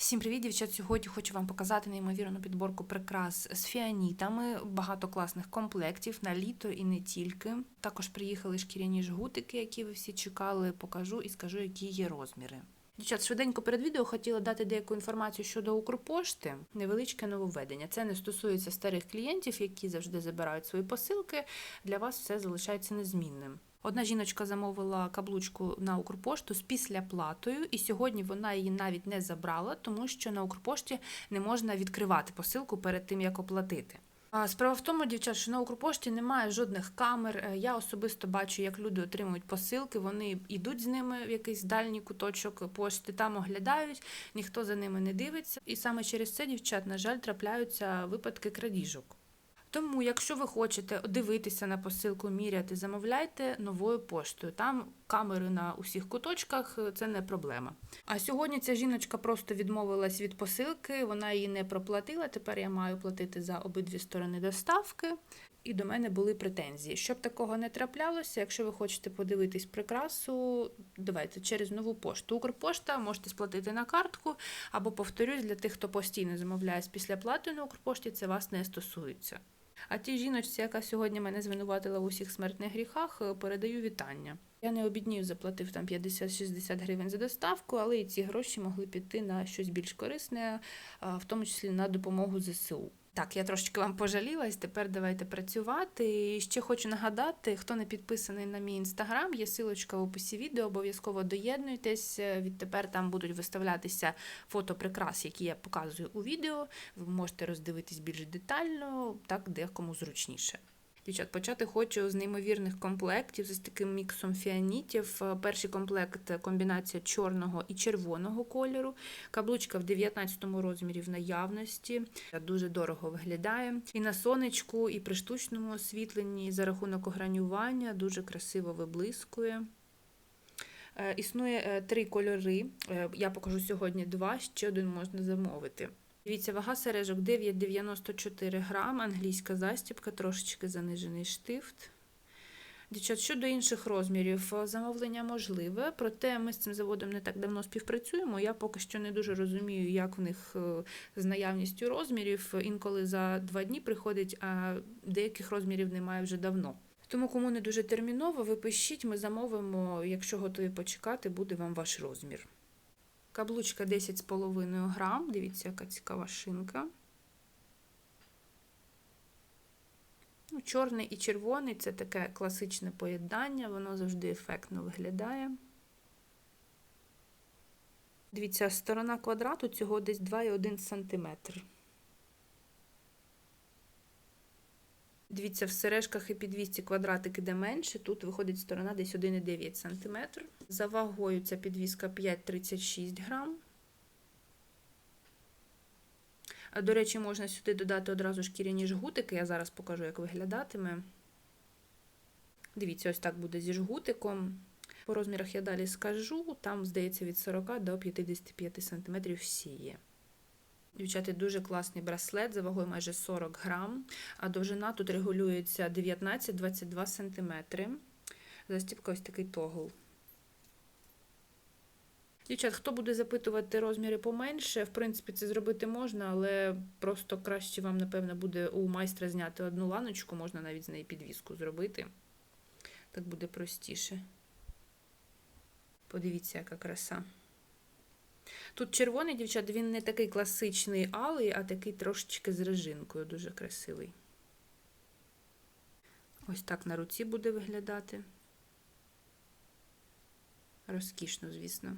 Всім привіт, дівчат! Сьогодні хочу вам показати неймовірну підборку прикрас з фіанітами, багато класних комплектів на літо і не тільки. Також приїхали шкіряні жгутики, які ви всі чекали. Покажу і скажу, які є розміри. Дівчат, швиденько перед відео хотіла дати деяку інформацію щодо Укрпошти. Невеличке нововведення. Це не стосується старих клієнтів, які завжди забирають свої посилки. Для вас все залишається незмінним. Одна жіночка замовила каблучку на Укрпошту з післяплатою, і сьогодні вона її навіть не забрала, тому що на Укрпошті не можна відкривати посилку перед тим, як оплатити. Справа в тому, дівчат, що на Укрпошті немає жодних камер. Е, Я особисто бачу, як люди отримують посилки. Вони йдуть з ними в якийсь дальній куточок пошти, там оглядають, ніхто за ними не дивиться. І саме через це, дівчат, на жаль, трапляються випадки крадіжок. Тому, якщо ви хочете дивитися на посилку, міряти, замовляйте новою поштою. Там камери на усіх куточках це не проблема. А сьогодні ця жіночка просто відмовилась від посилки, вона її не проплатила. Тепер я маю платити за обидві сторони доставки. І до мене були претензії. Щоб такого не траплялося, якщо ви хочете подивитись прикрасу, давайте через нову пошту. Укрпошта можете сплатити на картку, або повторюсь, для тих, хто постійно замовляє з післяплатою на Укрпошті, це вас не стосується. А тій жіночці, яка сьогодні мене звинуватила в усіх смертних гріхах, е, передаю вітання. Я не обіднів, заплатив там 50-60 гривень за доставку, але і ці гроші могли піти на щось більш корисне, в тому числі на допомогу ЗСУ. Так, я трошечки вам пожалілась. Тепер давайте працювати. І ще хочу нагадати, хто не підписаний на мій інстаграм, є силочка в описі відео. Обов'язково доєднуйтесь. Е, Відтепер там будуть виставлятися фото прикрас, які я показую у відео. Ви можете роздивитись більш детально, так декому зручніше. Дівчат, почати хочу з неймовірних комплектів з таким міксом фіанітів. Е, Перший комплект комбінація чорного і червоного кольору. Каблучка в 19 розмірі в наявності. Дуже дорого виглядає. І на сонечку, і при штучному освітленні за рахунок огранювання дуже красиво виблискує. Е, Існує е, три кольори. Я покажу сьогодні два, ще один можна замовити. Дивіться, вага сережок 9,94 грам, англійська застібка, трошечки занижений штифт. Дівчат, щодо інших розмірів, е, замовлення можливе, проте ми з цим заводом не так давно співпрацюємо. Я поки що не дуже розумію, як в них е, з наявністю розмірів. Інколи за два дні приходить, а деяких розмірів немає вже давно. Тому, кому не дуже терміново, ви пишіть, ми замовимо. Якщо готові почекати, буде вам ваш розмір. Каблучка 10,5 грам. Дивіться, яка цікава шинка. Ну, Чорний і червоний це таке класичне поєднання, воно завжди ефектно виглядає. Дивіться, сторона квадрату цього десь 2,1 см. Дивіться, в сережках і підвісці квадратик іде менше, тут виходить сторона десь 1,9 см. За вагою ця підвіска 5,36 грам. До речі, можна сюди додати одразу шкіряні жгутики. Я зараз покажу, як виглядатиме. Дивіться, ось так буде зі жгутиком. По розмірах я далі скажу. Там, здається, від 40 до 55 см всі є. Дівчата, дуже класний браслет за вагою майже 40 грам, а довжина тут регулюється 19-22 см. Застібка ось такий тогл. Дівчат, хто буде запитувати розміри поменше, в принципі, це зробити можна, але просто краще вам, напевно, буде у майстра зняти одну ланочку, можна навіть з неї підвіску зробити. Так буде простіше. Подивіться, яка краса. Тут червоний, дівчат, він не такий класичний алий, а такий трошечки з режинкою, дуже красивий. Ось так на руці буде виглядати. Розкішно, звісно.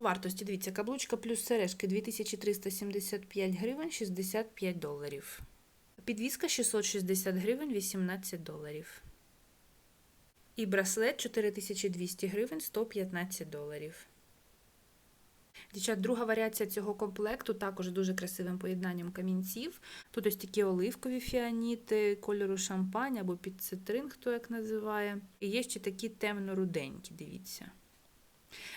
Вартості, дивіться, каблучка плюс сережки 2375 гривень 65 доларів. Підвіска 660 гривень 18 доларів. І браслет 4200 гривень 115 доларів. Дівчат, друга варіація цього комплекту також дуже красивим поєднанням камінців. Тут ось такі оливкові фіаніти, кольору шампань або під цитрин, хто як називає. І є ще такі темно-руденькі, дивіться.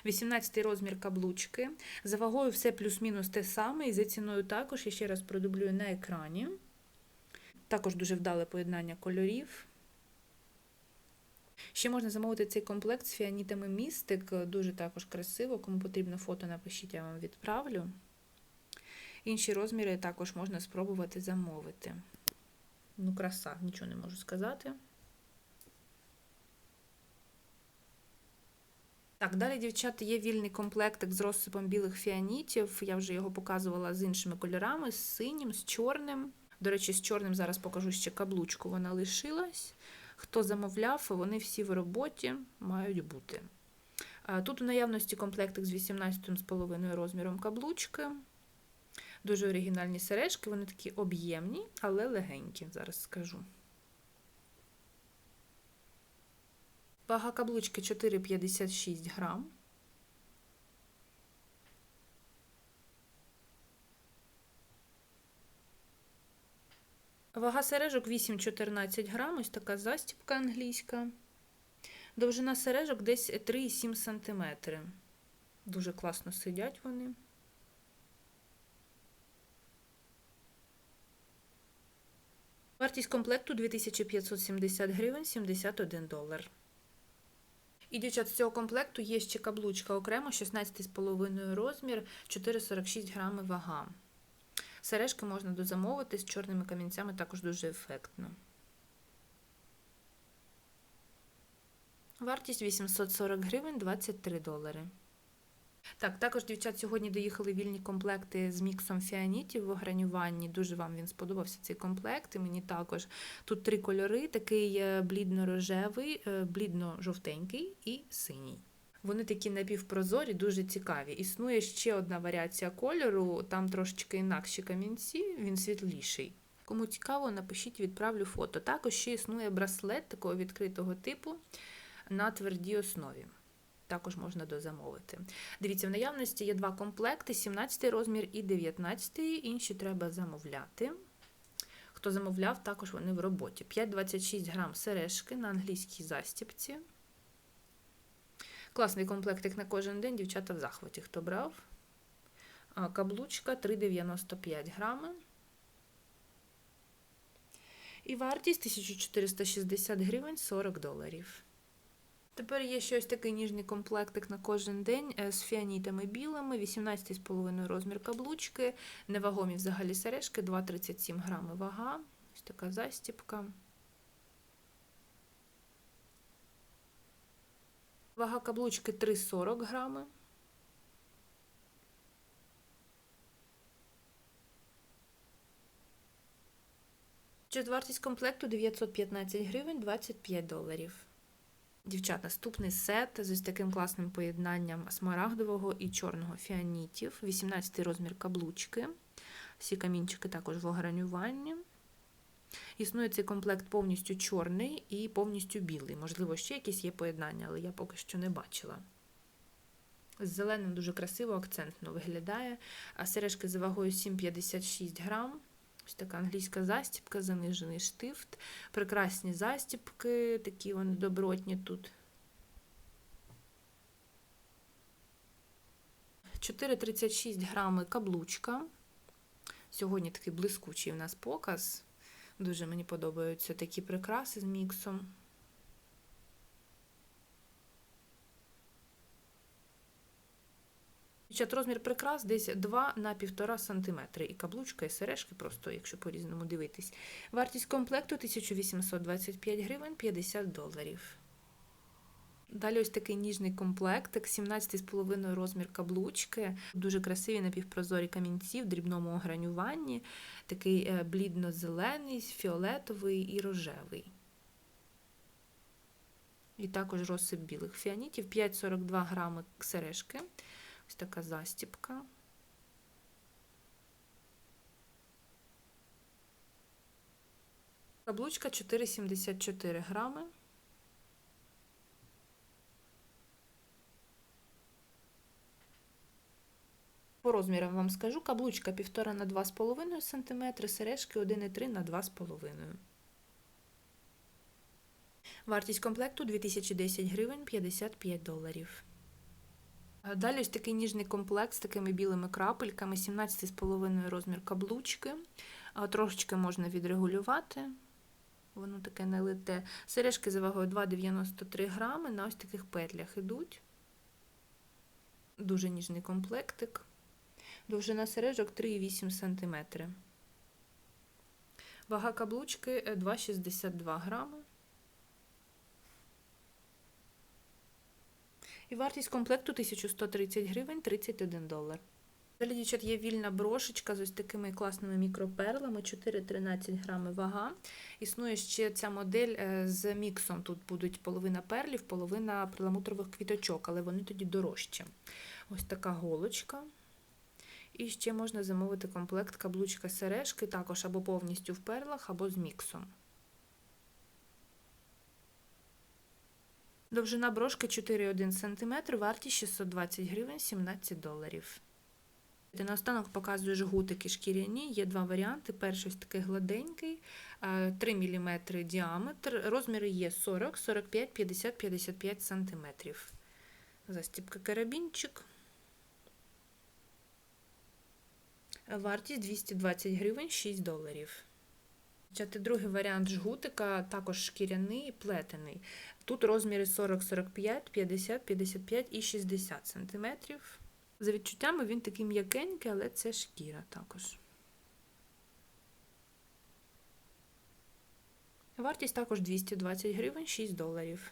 18 розмір каблучки. За вагою все плюс-мінус те саме, і за ціною також, я ще раз продублюю на екрані. Також дуже вдале поєднання кольорів. Ще можна замовити цей комплект з фіанітами містик, дуже також красиво. Кому потрібно фото, напишіть, я вам відправлю. Інші розміри також можна спробувати замовити. Ну, краса, нічого не можу сказати. Так, далі, дівчата, є вільний комплектик з розсипом білих фіанітів. Я вже його показувала з іншими кольорами, з синім, з чорним. До речі, з чорним зараз покажу ще каблучку, вона лишилась. Хто замовляв, вони всі в роботі мають бути. Тут у наявності комплектик з 18,5 розміром каблучки. Дуже оригінальні сережки, вони такі об'ємні, але легенькі, зараз скажу. Вага каблучки 4,56 грам. Вага сережок 8,14 грам, ось така застіпка англійська. Довжина сережок десь 3,7 см. Дуже класно сидять вони. Вартість комплекту 2570 гривень 71 долар. І, дівчат, з цього комплекту є ще каблучка окремо, 16,5 розмір, 4,46 грами вага. Сережки можна дозамовити з чорними камінцями також дуже ефектно. Вартість 840 гривень 23 долари. Так, також, дівчат, сьогодні доїхали вільні комплекти з міксом фіанітів в огранюванні. Дуже вам він сподобався цей комплект. І мені також тут три кольори: такий е, блідно-рожевий, е, блідно-жовтенький і синій. Вони такі напівпрозорі, дуже цікаві. Існує ще одна варіація кольору, там трошечки інакші камінці, він світліший. Кому цікаво, напишіть, відправлю фото. Також ще існує браслет такого відкритого типу на твердій основі. Також можна дозамовити. Дивіться, в наявності є два комплекти: 17 розмір і 19, інші треба замовляти. Хто замовляв, також вони в роботі. 5,26 грам сережки на англійській застіпці. Класний комплектик на кожен день, дівчата в захваті, хто брав. Каблучка 3,95 грами. І вартість 1460 гривень 40 доларів. Тепер є щось такий ніжний комплектик на кожен день е, з фіанітами білими, 18,5 розмір каблучки, невагомі взагалі сережки, 2,37 грами вага. Ось така застіпка. Вага каблучки 3,40 грами. Вартість комплекту 915 гривень 25 доларів. Дівчат, наступний сет з ось таким класним поєднанням смарагдового і чорного фіанітів, 18 розмір каблучки. Всі камінчики також в огранюванні. Існує цей комплект повністю чорний і повністю білий. Можливо, ще якісь є поєднання, але я поки що не бачила. З зеленим дуже красиво, акцентно виглядає. А сережки за вагою 7,56 грам. Ось така англійська застіпка, занижений штифт. Прекрасні застіпки, такі вони добротні тут. 4,36 грами каблучка. Сьогодні такий блискучий у нас показ. Дуже мені подобаються такі прикраси з міксом. Розмір прикрас десь 2 на 1,5 см. І каблучка, і сережки, просто, якщо по-різному дивитись. Вартість комплекту 1825 гривень 50 доларів. Далі ось такий ніжний комплектик, 17,5 розмір каблучки, дуже красиві напівпрозорі камінці в дрібному огранюванні, такий е, блідно-зелений, фіолетовий і рожевий. І також розсип білих фіанітів, 5,42 грами сережки. Ось така застіпка. Каблучка 4,74 грами. По розмірам вам скажу, каблучка 1,5 на 2,5 см, сережки 1,3 на 2,5 Вартість комплекту 2010 гривень 55 доларів. Далі ось такий ніжний комплект з такими білими крапельками, 17,5 розмір каблучки. Трошечки можна відрегулювати. Воно таке налите. Сережки за вагою 2,93 грами на ось таких петлях ідуть. Дуже ніжний комплектик. Довжина сережок 3,8 см. Вага каблучки е, 2,62 грами. І вартість комплекту 1130 гривень 31 долар. Далі, дівчат, є вільна брошечка з ось такими класними мікроперлами, 4,13 грами вага. Існує ще ця модель е, з міксом. Тут будуть половина перлів, половина перламутрових квіточок, але вони тоді дорожчі. Ось така голочка. І ще можна замовити комплект каблучка сережки, також або повністю в перлах, або з міксом. Довжина брошки 4,1 см, вартість 620 гривень 17 доларів. Наостанок показую жгутики шкіряні. Є два варіанти. Перший такий гладенький, 3 мм діаметр. Розміри є 40, 45, 50, 55 см. Застібка карабінчик. Вартість 220 гривень 6 доларів. Другий варіант жгутика, також шкіряний, плетений. Тут розміри 40, 45, 50, 55 і 60 см. За відчуттями він такий м'якенький, але це шкіра також. Вартість також 220 гривень 6 доларів.